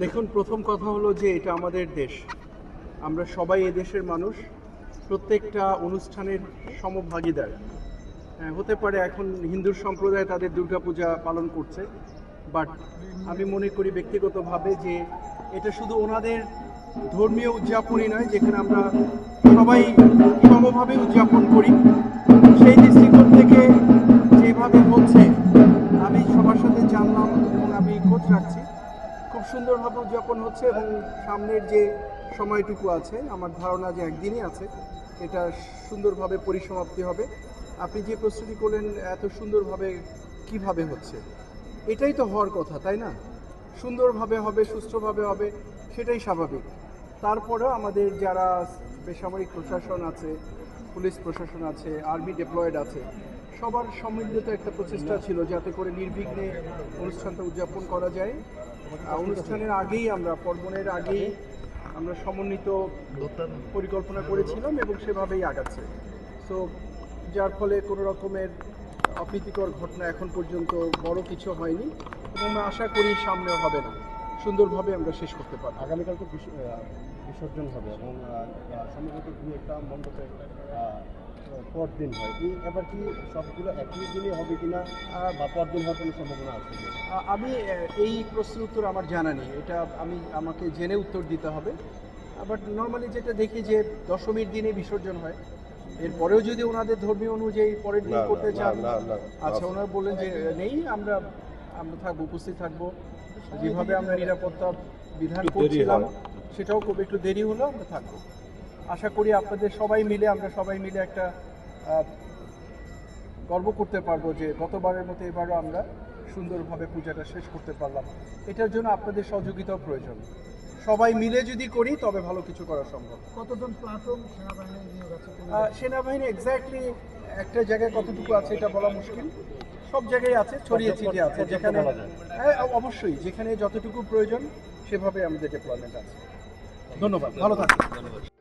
দেখুন প্রথম কথা হলো যে এটা আমাদের দেশ। আমরা সবাই এ দেশের মানুষ। প্রত্যেকটা অনুষ্ঠানের সমভাগীদার। হ্যাঁ, হতে পারে এখন হিন্দু সম্প্রদায় তাদের দুর্গাপূজা পালন করছে বাট আমি মনে করি ব্যক্তিগতভাবে যে এটা শুধু ওনাদের ধর্মীয় উদযাপনই নয় যেখানে আমরা সবাই সমভাবে উদযাপন করি। সেই দৃষ্টিকোণ থেকে যেভাবে হচ্ছে আমি সবার সাথে জানলাম এবং আমি খোঁজ রাখছি। খুব সুন্দরভাবে উদযাপন হচ্ছে এবং সামনের যে সময়টুকু আছে, আমার ধারণা যে একদিনই আছে, এটা সুন্দরভাবে পরিসমাপ্তি হবে। আপনি যে প্রস্তুতি করলেন, এত সুন্দরভাবে কীভাবে হচ্ছে? এটাই তো হওয়ার কথা, তাই না? সুন্দরভাবে হবে, সুস্থভাবে হবে, সেটাই স্বাভাবিক। তারপরেও আমাদের যারা বেসামরিক প্রশাসন আছে, পুলিশ প্রশাসন আছে, আর্মি ডেপ্লয়েড আছে সবার সম্মিলিত একটা প্রচেষ্টা ছিল যাতে করে নির্বিঘ্নে অনুষ্ঠানটা উদযাপন করা যায়। অনুষ্ঠানের আগেই আমরা, পর্বণের আগেই আমরা সমন্বিত পরিকল্পনা করেছিলাম এবং সেভাবেই আগাচ্ছে। সো যার ফলে কোনো রকমের অপ্রীতিকর ঘটনা এখন পর্যন্ত বড় কিছু হয়নি এবং আশা করি সামনেও হবে না। সুন্দরভাবে আমরা শেষ করতে পারব। আগামীকাল তো বিসর্জন হবে এবং সম্ভবত দু একটা মণ্ডপে পর দিন হয়। এই এবার কি সবগুলো একই দিনে হবে কিনা বা পর দিন হওয়ার কোনো সম্ভাবনা আছে? আমি এই প্রশ্নের উত্তর আমার জানা নেই। এটা আমি আমাকে জেনে উত্তর দিতে হবে। বাট নর্মালি যেটা দেখি যে দশমীর দিনে বিসর্জন হয়। এরপরেও যদি ওনাদের ধর্মীয় অনুযায়ী পরের দিন করতে চান। আচ্ছা ওনারা বললেন যে নেই আমরা আমরা থাকব উপস্থিত থাকব। যেভাবে আমরা নিরাপত্তা বিধান করছিলাম সেটাও খুব একটু দেরি হলো আমরা থাকব। আশা করি আপনাদের সবাই মিলে আমরা সবাই মিলে একটা গর্ব করতে পারব যে গতবারের মতো এবারও আমরা সুন্দরভাবে পূজাটা শেষ করতে পারলাম। এটার জন্য আপনাদের সহযোগিতাও প্রয়োজন। সবাই মিলে যদি করি তবে ভালো কিছু করা সম্ভব। কতজন প্লাটুন সেনাবাহিনী এক্স্যাক্টলি একটা জায়গায় কতটুকু আছে এটা বলা মুশকিল। সব জায়গায় আছে ছড়িয়ে ছিটিয়ে আছে। যেখানে হ্যাঁ অবশ্যই। যেখানে যতটুকু প্রয়োজন সেভাবে আমাদের ডিপ্লয়মেন্ট আছে। ধন্যবাদ। ভালো থাকুন